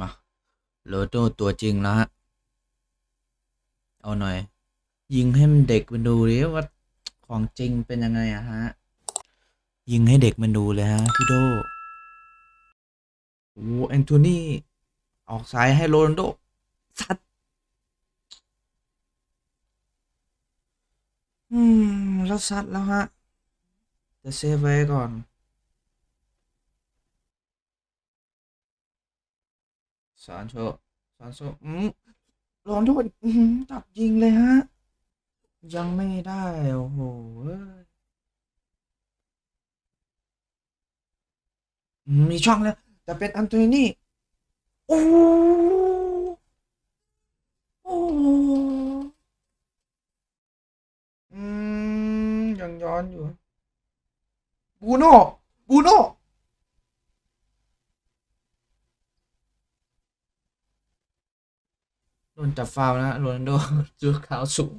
มาโรนัลโดตัวจริงแล้วฮะ เอาหน่อย ยิงให้มันเด็กมันดูดิว่าของจริงเป็นยังไงอะฮะ ยิงให้เด็กมันดูเลยฮะพี่โดโอ้แอนโทนีออกซ้ายให้โรนโดซัดอืม แล้วซัดแล้วฮะ จะเซฟไว้ก่อน ซานโชซานโชอืมโรนโดอืมจับยิงเลยฮะ ยังไม่ได้ โอ้โหอืมมีช่องแล้ว แต่เป็นอันโตนี่โอ้โหโอ้โหอืมยังย้อนอยู่บูโน่บูโน่ โดนจับฟาวล์นะโรนัลโดจุดขาวสูง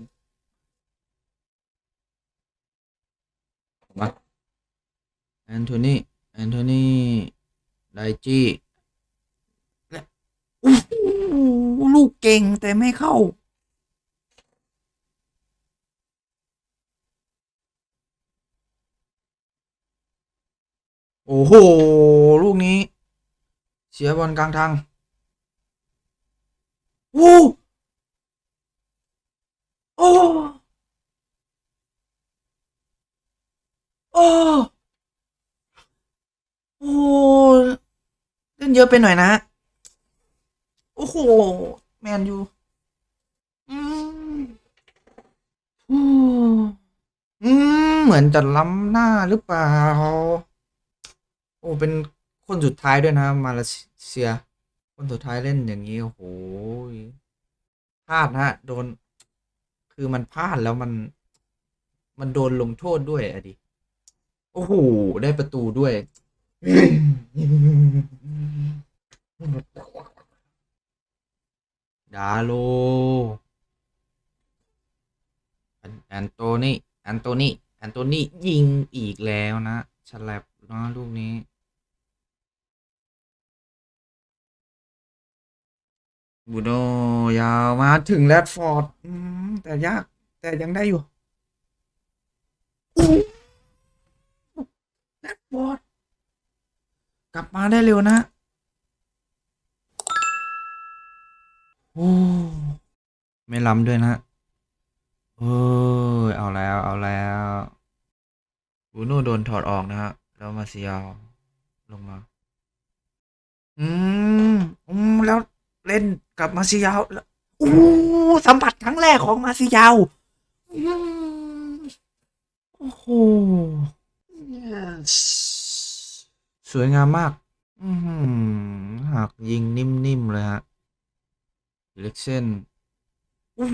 มาแอนโทนีแอนโทนีไดจี้และอู้หูลูกเก่งแต่ไม่เข้า โอ้โห ลูกนี้ เสียบอลกลางทาง โอ้โอ้โอ้โอ้เล่นเยอะไปหน่อยนะ โอ้โห แมนยูอืมอืมอืมเหมือนจะล้ำหน้าหรือเปล่า โอ้ เป็นคนสุดท้ายด้วยนะ มาเลเซีย คนสุดท้ายเล่นอย่างนี้ โอ้โหพลาดนะโดน คือมันพลาดแล้วมัน มันโดนลงโทษด้วยอะดิ โอ้โห ได้ประตูด้วย ดาโล แอนแอนโตนี่แอนโตนี่แอนโตนี่ยิงอีกแล้วนะฉลับนะลูกนี้ บูโดยาวมาถึงแรดฟอร์ดแต่ยาก แต่ยังได้อยู่แรดฟอร์ดกลับมาได้เร็วนะ โอ้ ไม่ล้ำด้วยนะ เอ้ยเอาแล้ว เอาแล้วบูโน่โดนถอดออกนะฮะ แล้วมาเซียวลงมา อืม อืม แล้ว เล่นกับมาซิยาวแล้วโอ้สัมผัสครั้งแรกของมาซิยาวอืมโอ้โห yes สวยงามมากอืมหักยิงนิ่ม ๆ เลยฮะเล็กเส้นโอ้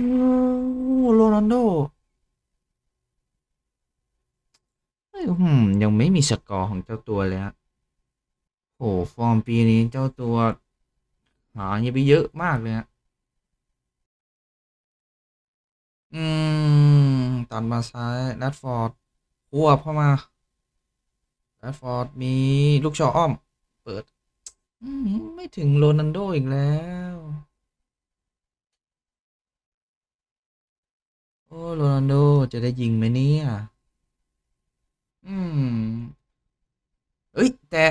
โรนัลโดเฮ้ยอืมยังไม่มีสกอร์ของเจ้าตัวเลยฮะโอ้ฟอร์มปีนี้เจ้าตัว หายไปเยอะมากเลยฮะอืม ตัดมาซ้ายแรดฟอร์ดควบเข้ามาแรดฟอร์ดมีลูกชออ้อม เปิดมไม่ถึงโรนันโดอีกแล้ว โอ้โรนันโดจะได้ยิงไหมเนี่ย อืม เอ้ย แต่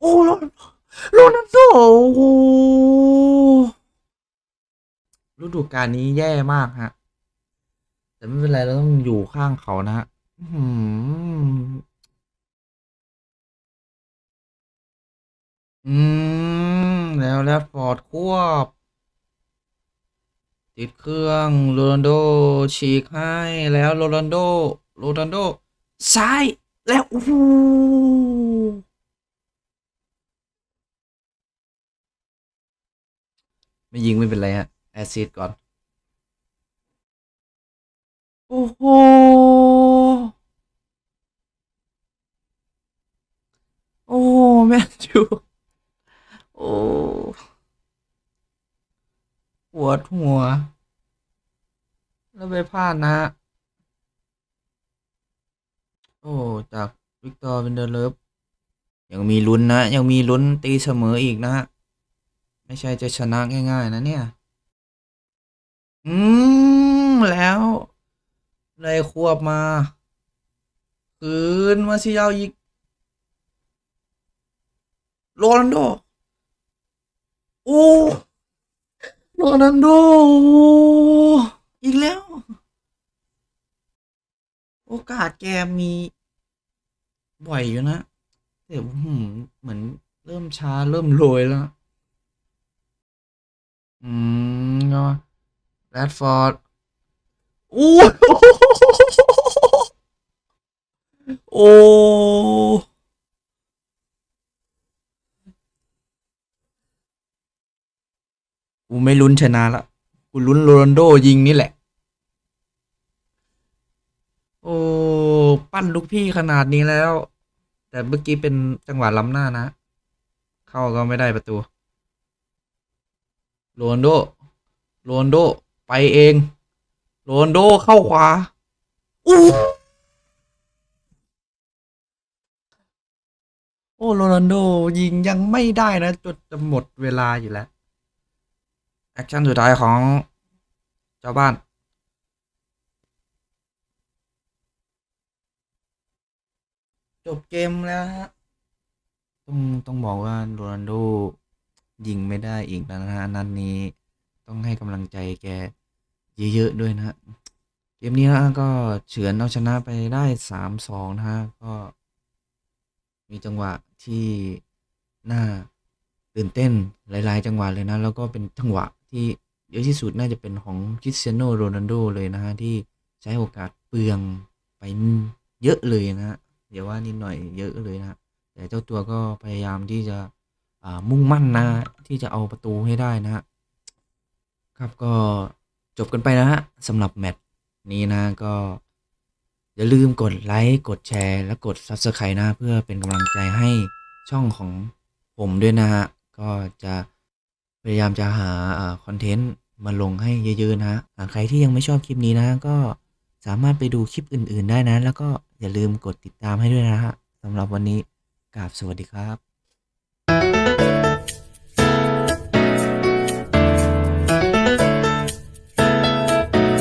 โอ้โรนัลโดโอ้โหฤดูกาลนี้แย่มากฮะ แต่ไม่เป็นไรเราต้องอยู่ข้างเขานะฮะอืม แล้วแรดฟอร์ดควบ ติดเครื่องโรนัลโดฉีกให้แล้วโรนัลโดโรนัลโดซ้ายแล้วโอ้ ไม่ยิงไม่เป็นไรฮะ แอซิดก่อน โอ้โห โอ้แมนยูโอ้ปวดหัว แล้วไปพลาดนะฮะ โอ้ จากวิกตอร์วินเดอร์เลฟยังมีลุ้นนะ ยังมีลุ้นตีเสมออีกนะฮะ ไม่ใช่จะชนะง่าย ๆ นะเนี่ย อืม แล้วได้ควบมาคืนมาซิยาวอีกโรนัลโด โอ้โรนัลโด อีกแล้ว โอกาสแกมี บ่อยอยู่นะแต่อื้อหือเหมือนเริ่มช้าเริ่มโรยแล้ว อืมก็แรดฟอร์ดโอ้โอ้กูไม่ลุ้นชนะละกูลุ้นโรนโดยิงนี่แหละ โอ้ปั้นลูกพี่ขนาดนี้แล้ว แต่เมื่อกี้เป็นจังหวะล้ำหน้านะ เข้าก็ไม่ได้ประตู โรนโด โรนโด ไปเอง โรนโดเข้าขวาอู้โอ้โรนัลโด ยิงยังไม่ได้นะจนจะหมดเวลาอยู่แล้ว แอคชั่นสุดท้ายของเจ้าบ้าน จบเกมแล้วฮะต้องต้องบอกว่าโรนัลโด ยิงไม่ได้อีกแล้วนะฮะนัดนนี้ ต้องให้กำลังใจแกเยอะๆด้วยนะฮะเกมนี้นะก็เฉือนเอาชนะไปได้สามสองนะฮะก็ มีจังหวะที่น่าตื่นเต้นหลายๆ จังหวะเลยนะ แล้วก็เป็นจังหวะที่เยอะที่สุดน่าจะเป็นของคริสเตียโนโรนัลโดเลยนะฮะที่ใช้โอกาสเปลืองไปเยอะเลยนะฮะอย่าว่านิดหน่อยเยอะเลยนะฮะแต่เจ้าตัวก็พยายามที่จะ มุ่งมั่นนะที่จะเอาประตูให้ได้นะฮะครับก็จบกันไปนะฮะสำหรับแมตช์นี้นะก็ อย่าลืมกดไลค์กดแชร์ และกด Subscribe นะ เพื่อเป็นกำลังใจให้ช่องของผมด้วยนะฮะ ก็จะพยายามจะหาคอนเทนต์มาลงให้เยอะ ๆ นะฮะใครที่ยังไม่ชอบคลิปนี้นะ ก็สามารถไปดูคลิปอื่น ๆ ได้นะ แล้วก็อย่าลืมกดติดตามให้ด้วยนะฮะสำหรับวันนี้กราบสวัสดีครับ